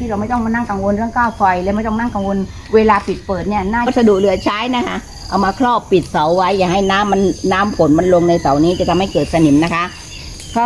ที่เราไม่ต้องมานั่งกังวลเรื่องก้าวไฟ และไม่ต้องนั่งกังวลเวลาปิดเปิดเนี่ยน่าวัสดุเหลือใช้นะคะ เอามาครอบปิดเสาไว้อย่าให้น้ำมันน้ำฝนมันลงในเสานี้จะทำให้เกิดสนิมนะคะก็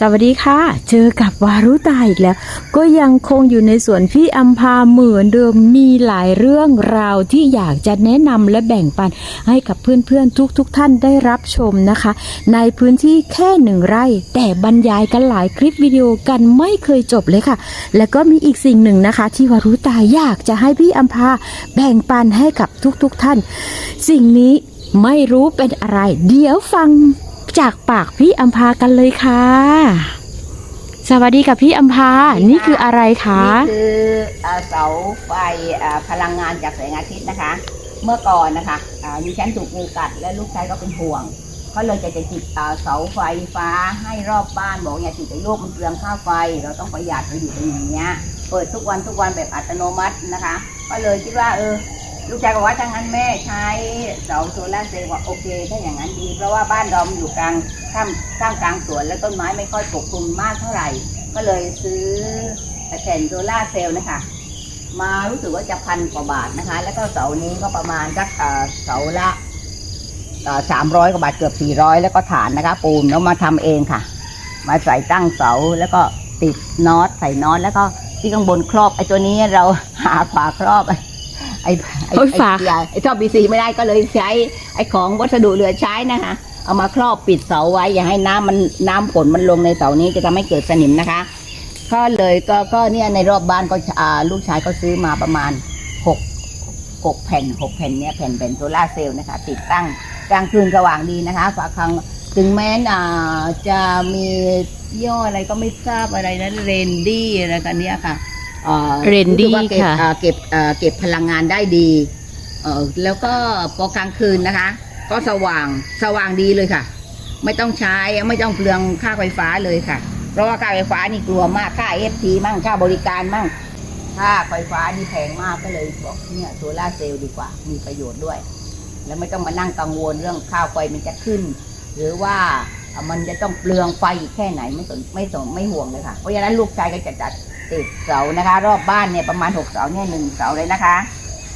สวัสดีค่ะ เจอกับวารุตาอีกแล้ว ก็ยังคงอยู่ในสวนพี่อัมพาเหมือนเดิมมีหลายเรื่องราวที่อยากจะแนะนำและแบ่งปันให้กับเพื่อนๆทุกๆทท่านได้รับชมนะคะ ในพื้นที่แค่หนึ่งไร่ แต่บรรยายกันหลายคลิปวิดีโอกันไม่เคยจบเลยค่ะ แล้วก็มีอีกสิ่งหนึ่งนะคะ ที่วารุตาอยากจะให้พี่อัมพาแบ่งปันให้กับทุกๆทท่าน สิ่งนี้ไม่รู้เป็นอะไร เดี๋ยวฟัง จากปากพี่อัมพากันเลยค่ะ สวัสดีค่ะพี่อัมพา นี่คืออะไรคะ นี่คือเอ่อเสาไฟเอ่อพลังงานจากแสงอาทิตย์นะคะ เมื่อก่อนนะคะอ่าดิฉันถูกงูกัดและลูกชายก็เป็นห่วงก็เลยจะจะติดเอ่อเสาไฟฟ้าให้รอบบ้านบอกอย่าติดไอ้โลกมันเปลืองค่าไฟ เราต้องประหยัดเราอยู่เป็นอย่างเงี้ยเปิดทุกวันทุกวันแบบอัตโนมัตินะคะ ก็เลยคิดว่าเออ ลูกชายบอกว่าถ้างั้นแม่ใช้เสาโซลาร์เซลล์ว่าโอเค ถ้าอย่างนั้นดี เพราะว่าบ้านเราอยู่กลางท่ามท่ามกลางสวนและต้นไม้ไม่ค่อยปกคลุมมากเท่าไหร่ ก็เลยซื้อแผ่นโซลาร์เซลล์นะคะ มารู้สึกว่าจะพันกว่าบาทนะคะ แล้วก็เสานี้ก็ประมาณสักเอ่อเสาละสามร้อยกว่าบาทเกือบสี่ร้อยแล้วก็ฐานนะคะ ปูนแล้วมาทำเองค่ะ มาใส่ตั้งเสาแล้วก็ติดน็อตใส่น็อตแล้วก็ที่ข้างบนครอบไอ้ตัวนี้เราหาฝาครอบ ไอ้ไอ้ไอ้โอ้ยฝา ไอ้ไอ้ท่อบีซีไม่ได้ก็เลยใช้ ไอ้ของวัสดุเหลือใช้นะคะเอามาครอบปิดเสาไว้ อย่าให้น้ำมันน้ำฝนมันลงในเสานี้จะทำให้เกิดสนิมนะคะก็เลยก็ก็เนี่ยในรอบบ้านก็อ่าลูกชายก็ซื้อมาประมาณหกหกแผ่นหกแผ่นเนี่ยแผ่นแผ่นโซลาร์เซลล์นะคะ ติดตั้งกลางคืนสว่างดีนะคะฝาคังถึงแม้อ่าจะมีย่ห้ออะไรก็ไม่ทราบอะไรนะเรนดี้อะไรกันเนี้ยค่ะ อ่า Randy รู้สึกว่าเก็บค่ะอ่าเก็บอ่าเก็บพลังงานได้ดีเออแล้วก็พอกลางคืนนะคะ ก็สว่างสว่างดีเลยค่ะ ไม่ต้องใช้ไม่ต้องเปลืองค่าไฟฟ้าเลยค่ะ เพราะว่าค่าไฟฟ้านี่กลัวมากค่าเอฟทีมั่งค่าบริการมั่งค่าไฟฟ้านี่แพงมากก็เลยบอกเนี่ยโซลาร์เซลล์ดีกว่ามีประโยชน์ด้วย แล้วไม่ต้องมานั่งกังวลเรื่องค่าไฟมันจะขึ้น หรือว่ามันจะต้องเปลืองไฟอีกแค่ไหนไม่สนไม่สนไม่ห่วงเลยค่ะเพราะฉะนั้นลูกชายก็จะจัด ติดเสานะคะ รอบบ้านเนี่ยประมาณหกเสาเนี่ยหนึ่งเสาเลยนะคะ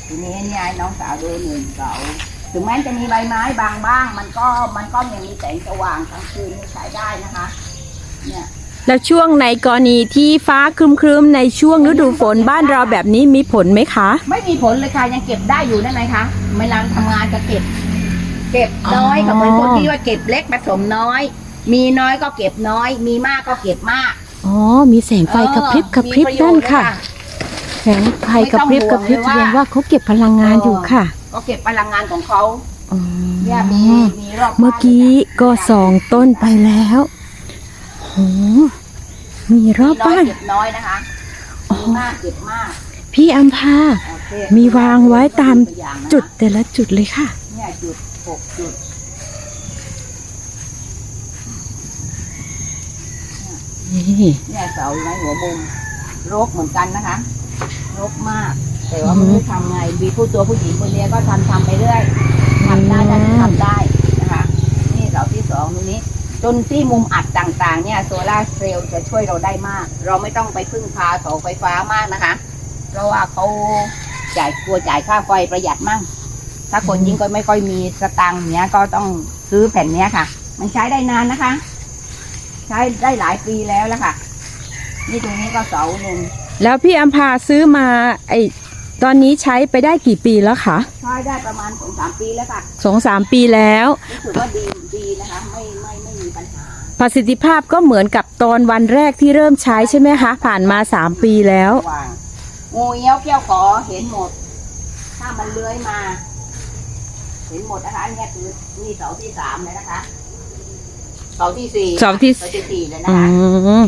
ทีนี้เนี่ยให้น้องสาวดูหนึ่งเสาถึงแม้จะมีใบไม้บางบ้าง มันก็มันก็ยังมีแสงสว่างกลางคืนนี่ใช้ได้นะคะ เนี่ยแล้วช่วงในกรณีที่ฟ้าครึมๆในช่วงฤดูฝนบ้านเราแบบนี้มีผลไหมคะ ไม่มีผลเลยค่ะยังเก็บได้อยู่นั่นไงคะเวลาทำงานจะเก็บ เก็บน้อยอ๋อกับเหมือนคนที่ว่าเก็บเล็กผสมน้อย มีน้อยก็เก็บน้อย มีมากก็เก็บมาก อ๋อ มีแสงไฟกระพริบกระพริบมีปโยนั่ชนเลยค่ะ แสงไฟกระพริบกระพริบไม่แสต้องห่วงเลยว่าดงว่าเขาเก็บพลังงานอยู่ค่ะก็เก็บพลังงานของเขาอ๋อเนี่ยมีมีรอบบ้านเมื่อกี้ก็สองต้นไปแล้วโหมีรอบมีน้อยบ้านเก็บน้อยนะคะอ๋อมีมากเก็บมาก พี่อัมพาโอเคมีวางไว้ตามตัวอย่างนะคะจุดแต่ละจุดเลยค่ะ เนี่ยจุดหกจุด เนี่ยเสาอยู่ในหัวมุมรกเหมือนกันนะคะรกมาก แต่ว่าไม่รู้ทำไงมีผู้ตัวผู้หญิงคนเนี้ยก็ทำทำไปเรื่อยทำได้ได้ทำได้นะคะ นี่เสาที่สองตรงนี้ จนที่มุมอัดต่างๆ เนี่ยโซลาร์เซลล์จะช่วยเราได้มาก เราไม่ต้องไปพึ่งพาเสาไฟฟ้ามากนะคะ เพราะว่าเขาจ่ายกลัวจ่ายค่าไฟประหยัดมั่งถ้าคนยิ่งก็ไม่ค่อยมีสตังค์เนี้ยก็ต้องซื้อแผ่นเนี้ยค่ะ มันใช้ได้นานนะคะ ใช้ได้หลายปีแล้วแล้วค่ะ นี่ตรงนี้ก็เสาหนึ่งแล้วพี่อัมพาซื้อมาไอตอนนี้ใช้ไปได้กี่ปีแล้วคะใช้ได้ประมาณสองสามปีแล้วค่ะสองสามปีแล้วรู้สึกว่าดีดีนะคะไม่ไม่ไม่มีปัญหาประสิทธิภาพก็เหมือนกับตอนวันแรกที่เริ่มใช้ใช่ไหมคะ ผ่านมาสามปีแล้ววางงูเงี้ยวเกี้ยวขอเห็นหมด ถ้ามันเลื้อยมา เห็นหมดนะคะอันเนี่ยคือนี่เสาที่สามเลยนะคะ เสาที่สี่เสาที่ เสาที่สี่เลยนะอืคะม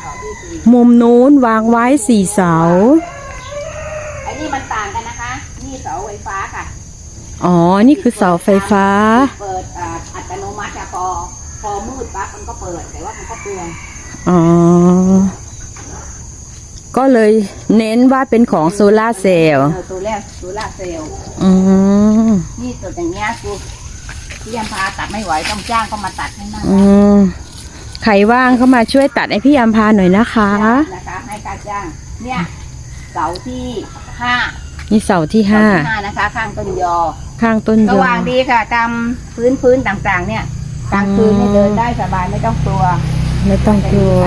เสาที่สี่มุมนู้นวางไว้สี่เสา ไอ้นี่มันต่างกันนะคะ นี่เสาไฟฟ้าค่ะอ๋อ นี่คือเสาไฟฟ้า เปิดอ่าอัตโนมัติอะพอพอมืดปั๊บมันก็เปิดแต่ว่ามันก็เปลืองอ๋อ ก็เลยเน้นว่าเป็นของโซลาร์เซลล์เออตัวแรกโซล่าร์เซลล์ อืม นี่ตัวอย่างเงี้ยกู พี่ยามพาตัดไม่ไหวต้องจ้างก็มาตัดให้นั่งอืมใครว่างเข้ามาช่วยตัดให้พี่อัมพาหน่อยนะคะ นะคะให้การจ้าง เนี่ยเสาที่ห้านี่เสาที่เสาห้าที่ห้านะคะ ข้างต้นยอข้างต้นสยอว่างดีค่ะ ตามพื้นพื้นต่างๆ เนี่ยกลางคืนเนี่ยอืมเดินได้สบายไม่ต้องกลัวไม่ต้องกลัว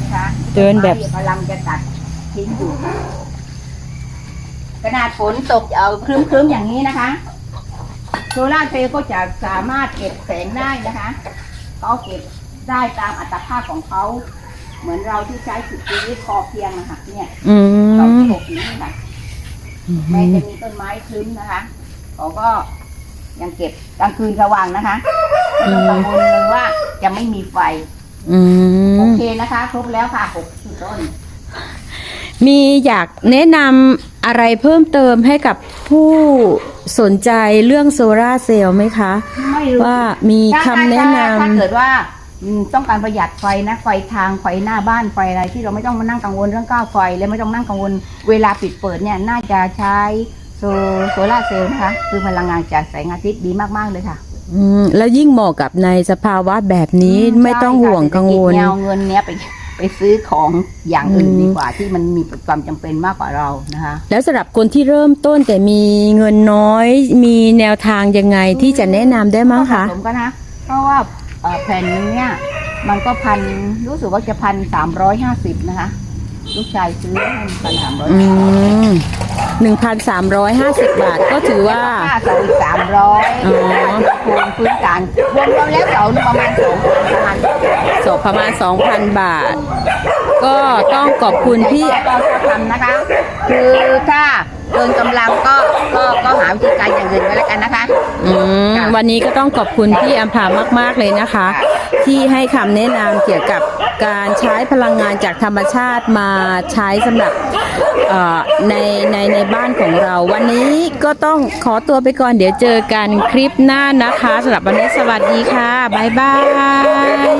นะคะเดินแบบพลังจะตัดทิ้งอยู่ขนาดฝนตกเอาครึ้มๆอย่างนี้นะคะ โซล่าร์เซลล์ก็จะสามารถเก็บแสงได้นะคะก็เก็บได้ตามอัตภาพของเขา เหมือนเราที่ใช้ชีวิตพอเพียงนะคะเนี่ยอืเรามปลูกอย่างนี้ค่ะแม้จะมีต้นไม้คลึ้มนะคะเขาก็ยังเก็บกลางคืนสว่างนะคะไม่ต้องกังวลเลยว่าจะไม่มีไฟ อืโอมเคนะคะ ครบแล้วค่ะหกสิบต้น มีอยากแนะนำอะไรเพิ่มเติมให้กับผู้สนใจเรื่องโซลาร์เซลล์ไหมคะ ไม่รู้ว่ามีคำแนะนถ้าถ้าเกิดว่าอืมต้องการประหยัดไฟนะไฟทางไฟหน้าบ้านไฟอะไรที่เราไม่ต้องมานั่งกังวลเรื่องค่าไฟ และไม่ต้องนั่งกังวลเวลาปิดเปิดเนี่ยน่าจะใช้โซโซลาร์เซลล์นะคะคือพลังงานจากแสงอาทิตย์ดีมากๆเลยค่ะำอืมแล้วยิ่งเหมาะกับในสภาวะแบบนี้ไม่ต้องห่วงกังวล ใช่ค่ะเศรษฐกิจเนี่ยเอาเงินเนี้ยไป ไปซื้อของอย่างอื่นอืมดีกว่าที่มันมีความจำเป็นมากกว่าเรานะคะ แล้วสำหรับคนที่เริ่มต้นแต่มีเงินน้อย มีแนวทางยังไงที่จะแนะนำได้มั้งคะก็ผสมกันนะ เพราะว่าเอ่อแผ่นนึงเนี่ยมันก็พันรู้สึกว่าจะพันสามร้อยห้าสิบนะคะ ลูกชายซื้อให้พันสามร้อยอืมหนึ่งพันสามร้อยห้าสิบบาทก็ถือว่า ค่าเสาอีกสามร้อยอ๋อ คูณพื้นการรวมๆแล้วเสาหนึ่งประมาณสองพันประมาณศพประมาณ 2,000 บาท ก็ต้องขอบคุณพี่ ก็ก็ทำนะคะ คือถ้า เกินกำลังก็ก็ก็หาวิธีการอย่างอื่นไว้แล้วกันนะคะ อืมวันนี้ก็ต้องขอบคุณพี่อัมพามากๆเลยนะคะที่ให้คำแนะนำเกี่ยวกับการใช้พลังงานจากธรรมชาติมาใช้สำหรับเอ่อในในในบ้านของเรา วันนี้ก็ต้องขอตัวไปก่อนเดี๋ยวเจอกันคลิปหน้านะคะสำหรับวันนี้สวัสดีค่ะบ๊ายบาย